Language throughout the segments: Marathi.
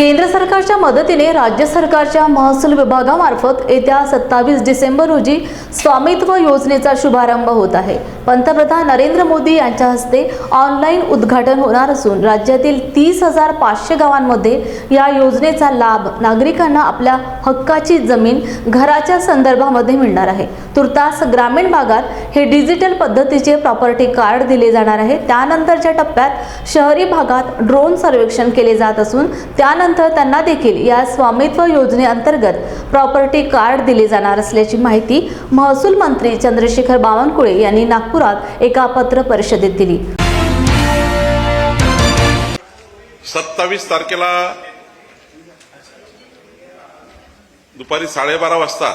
केंद्र सरकारच्या मदतीने राज्य सरकारच्या महसूल विभागामार्फत येत्या सत्तावीस डिसेंबर रोजी स्वामित्व योजनेचा शुभारंभ होत आहे. पंतप्रधान नरेंद्र मोदी यांच्या हस्ते ऑनलाईन उद्घाटन होणार असून राज्यातील तीस हजार पाचशे गावांमध्ये या योजनेचा लाभ नागरिकांना आपल्या हक्काची जमीन घराच्या संदर्भामध्ये मिळणार आहे. तुर्तास ग्रामीण भागात हे डिजिटल पद्धतीचे प्रॉपर्टी कार्ड दिले जाणार आहे. त्यानंतरच्या टप्प्यात शहरी भागात ड्रोन सर्वेक्षण केले जात असून त्यानंतर त्यांना देखील या स्वामित्व योजनेअंतर्गत प्रॉपर्टी कार्ड दिले जाणार असल्याची माहिती महसूल मंत्री चंद्रशेखर बावनकुळे यांनी नागपुरात एका पत्र परिषदेत दिली. सत्तावीस तारखेला दुपारी साडेबारा वाजता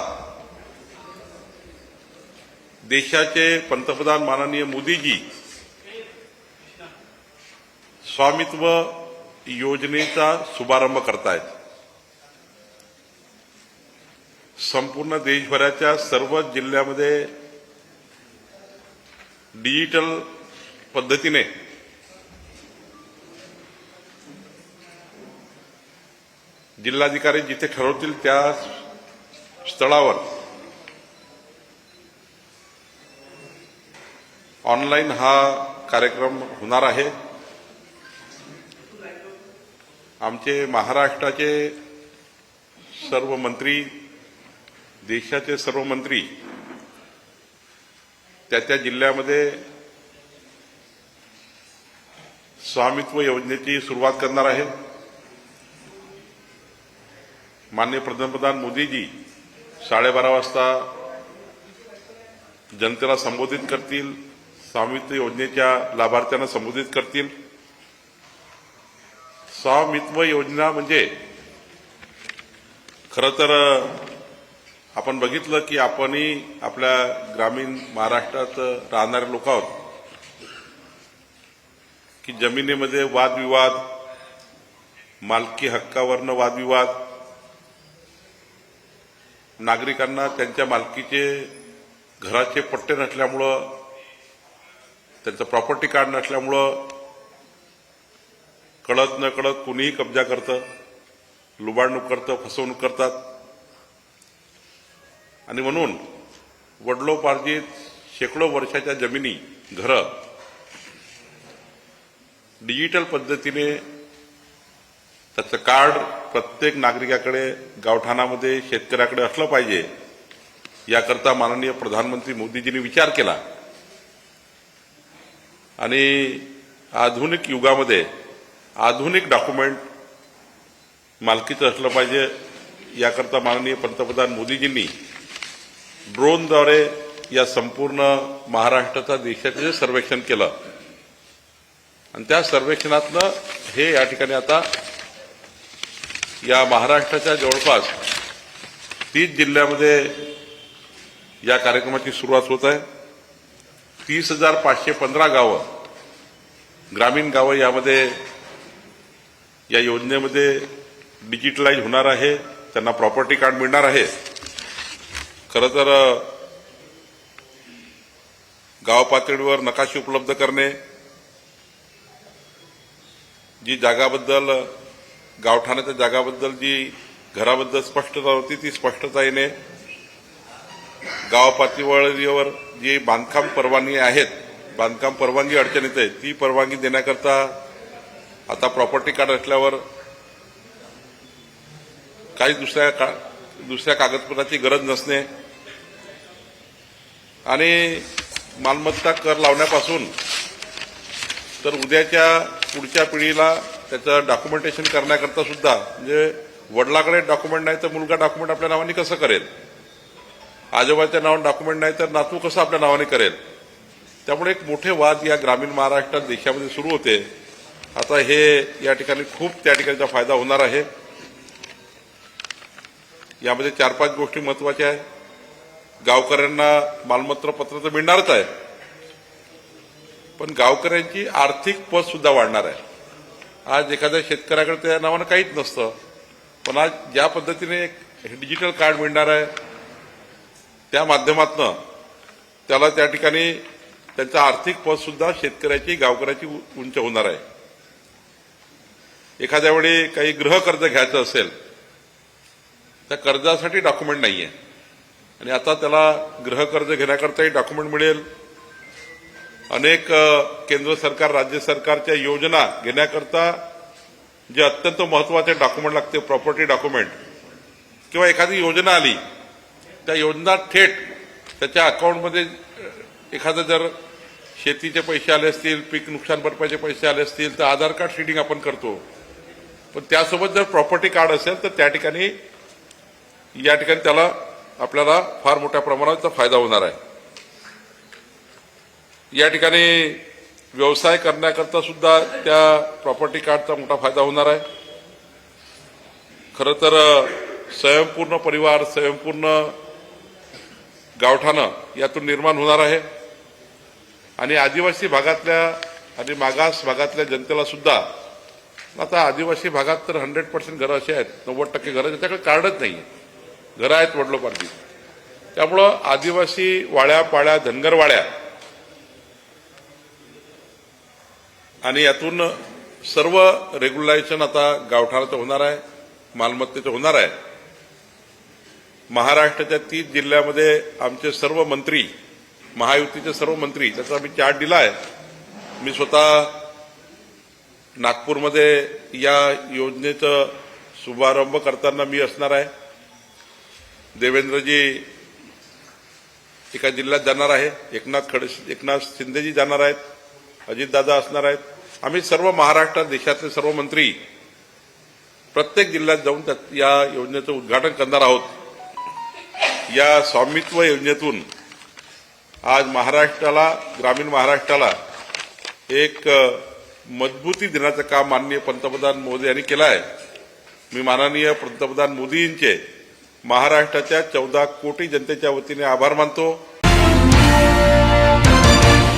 देशाचे पंतप्रधान माननीय मोदीजी स्वामित्व योजनेचा शुभारंभ करतायत. संपूर्ण देशभराच्या सर्व जिल्ह्यामध्ये डिजिटल पद्धतीने जिल्हाधिकारी जिथे ठरवतील त्या स्थळावर ऑनलाईन हा कार्यक्रम होणार आहे. आमचे महाराष्ट्राचे सर्व मंत्री देशाचे सर्व मंत्री त्या त्या जिल्ह्यामध्ये स्वामित्व योजनेची सुरुवात करणार आहेत. माननीय पंतप्रधान मोदीजी साडेबारा वाजता जनतेला संबोधित करतील स्वामित्व योजनेच्या लाभार्थ्यांना संबोधित करतील. स्वामित्व योजना म्हणजे खरं तर आपण बघितलं की आपणही आपल्या ग्रामीण महाराष्ट्रात राहणारे लोक आहोत. की जमिनीमध्ये वादविवाद मालकी हक्कावरनं वादविवाद नागरिकांना त्यांच्या मालकीचे घराचे पट्टे नसल्यामुळं त्यांचं प्रॉपर्टी कार्ड नसल्यामुळं कळत न कळत कुणीही कब्जा करतं लुबाडणूक करतं फसवणूक करतात. आणि म्हणून वडलोपार्जित शेकडो वर्षाच्या जमिनी घरं डिजिटल पद्धतीने त्याचं कार्ड प्रत्येक नागरिकाकडे गावठाणामध्ये शेतकऱ्याकडे असलं पाहिजे याकरता माननीय प्रधानमंत्री मोदीजींनी विचार केला. आणि आधुनिक युगामध्ये आधुनिक डॉक्युमेंट मालकीचं असलं पाहिजे. याकरता माननीय पंतप्रधान मोदीजींनी ड्रोनद्वारे या संपूर्ण महाराष्ट्राचा देशाचे सर्वेक्षण केलं. आणि त्या सर्वेक्षणातनं हे या ठिकाणी आता या महाराष्ट्राच्या जवळपास तीस जिल्ह्यामध्ये या कार्यक्रमाची सुरुवात होत आहे. तीस हजार पाचशे पंधरा गावं ग्रामीण गावं यामध्ये या योजनेमध्ये डिजिटलाइज होणार आहे त्यांना प्रॉपर्टी कार्ड मिळणार आहे. खरं तर गाव पातळीवर नकाशे उपलब्ध करणे जी जागाबद्दल गावठाण्याच्या जागाबद्दल जी घराबद्दल स्पष्टता होती ती स्पष्टता येणे गाव पातळीवर जी बांधकाम परवानगी आहेत बांधकाम परवानगी अडचण आहे ती परवानगी देण्याकरता आता प्रॉपर्टी कार्ड असल्यावर काही दुसऱ्या का दुसऱ्या कागदपत्राची गरज नसणे. आणि मालमत्ता कर लावण्यापासून तर उद्याच्या पुढच्या पिढीला त्याचं डॉक्युमेंटेशन करण्याकरता सुद्धा म्हणजे वडिलाकडे डॉक्युमेंट नाही तर मुलगा डॉक्युमेंट आपल्या नावाने कसं करेल? आजोबाच्या नावाने डॉक्युमेंट नाही तर नातू कसं आपल्या नावाने करेल? त्यामुळे एक मोठे वाद या ग्रामीण महाराष्ट्रात देशामध्ये सुरू होते. आता हे या ठिकाणी खूप त्या ठिकाणचा फायदा होणार आहे. यामध्ये चार पाच गोष्टी महत्त्वाच्या आहेत गावकऱ्यांना मालमत्ता पत्र तर मिळणारच आहे. पण गावकऱ्यांची आर्थिक पत सुद्धा वाढणार आहे. आज एखाद्या शेतकऱ्याकडे त्या नावानं काहीच नसतं. पण आज ज्या पद्धतीने एक डिजिटल कार्ड मिळणार आहे त्या माध्यमातनं त्याला त्या ठिकाणी त्यांचा आर्थिक पत सुद्धा शेतकऱ्याची गावकऱ्याची उ- उंच होणार आहे. एखाद्या वेळी काही गृह कर्ज घ्यायचं असेल त्या कर्जासाठी डॉक्युमेंट नाही आहे आणि आता त्याला गृह कर्ज घेण्याकरताही डॉक्युमेंट मिळेल. अनेक केंद्र सरकार राज्य सरकारच्या योजना घेण्याकरता जे अत्यंत महत्त्वाचे डॉक्युमेंट लागते प्रॉपर्टी डॉक्युमेंट किंवा एखादी योजना आली त्या योजना थेट त्याच्या अकाउंटमध्ये एखादं जर शेतीचे पैसे आले असतील पीक नुकसान भरपाईचे पैसे आले असतील तर आधार कार्ड शीडिंग आपण करतो. पण त्यासोबत जर प्रॉपर्टी कार्ड असेल तर त्या ठिकाणी या ठिकाणी त्याला आपल्याला फार मोठ्या प्रमाणात त्याचा फायदा होणार आहे. या ठिकाणी व्यवसाय करण्याकरता सुद्धा त्या प्रॉपर्टी कार्डचा मोठा फायदा होणार आहे. खरं तर स्वयंपूर्ण परिवार स्वयंपूर्ण गावठाणं यातून निर्माण होणार आहे. आणि आदिवासी भागातल्या आणि मागास भागातल्या जनतेला सुद्धा आता आदिवासी भागात तर हंड्रेड पर्सेंट घरं अशी आहेत नव्वद टक्के घरं त्याच्याकडे कार्डच नाही घरं आहेत वडलोपार्टी त्यामुळं आदिवासी वाड्या पाड्या धनगरवाड्या आणि यातून सर्व रेग्युलायझेशन आता गावठाणाचं होणार आहे मालमत्तेचं होणार आहे. महाराष्ट्राच्या तीस जिल्ह्यामध्ये आमचे सर्व मंत्री महायुतीचे सर्व मंत्री त्याचा आम्ही चार्ट दिला आहे मी स्वतः नागपूरमध्ये या योजनेचं शुभारंभ करताना मी असणार आहे. देवेंद्रजी एका जिल्ह्यात जाणार आहे. एकनाथ खड एकनाथ शिंदेजी जाणार आहेत. अजितदादा असणार आहेत. आम्ही सर्व महाराष्ट्रात देशातले सर्व मंत्री प्रत्येक जिल्ह्यात जाऊन त्यात या योजनेचं उद्घाटन करणार आहोत. या स्वामित्व योजनेतून आज महाराष्ट्राला ग्रामीण महाराष्ट्राला एक मजबूती देण्याचं काम माननीय पंतप्रधान मोदी यांनी केलं आहे मी माननीय पंतप्रधान मोदींचे महाराष्ट्राच्या चौदा कोटी जनतेच्या वतीने आभार मानतो.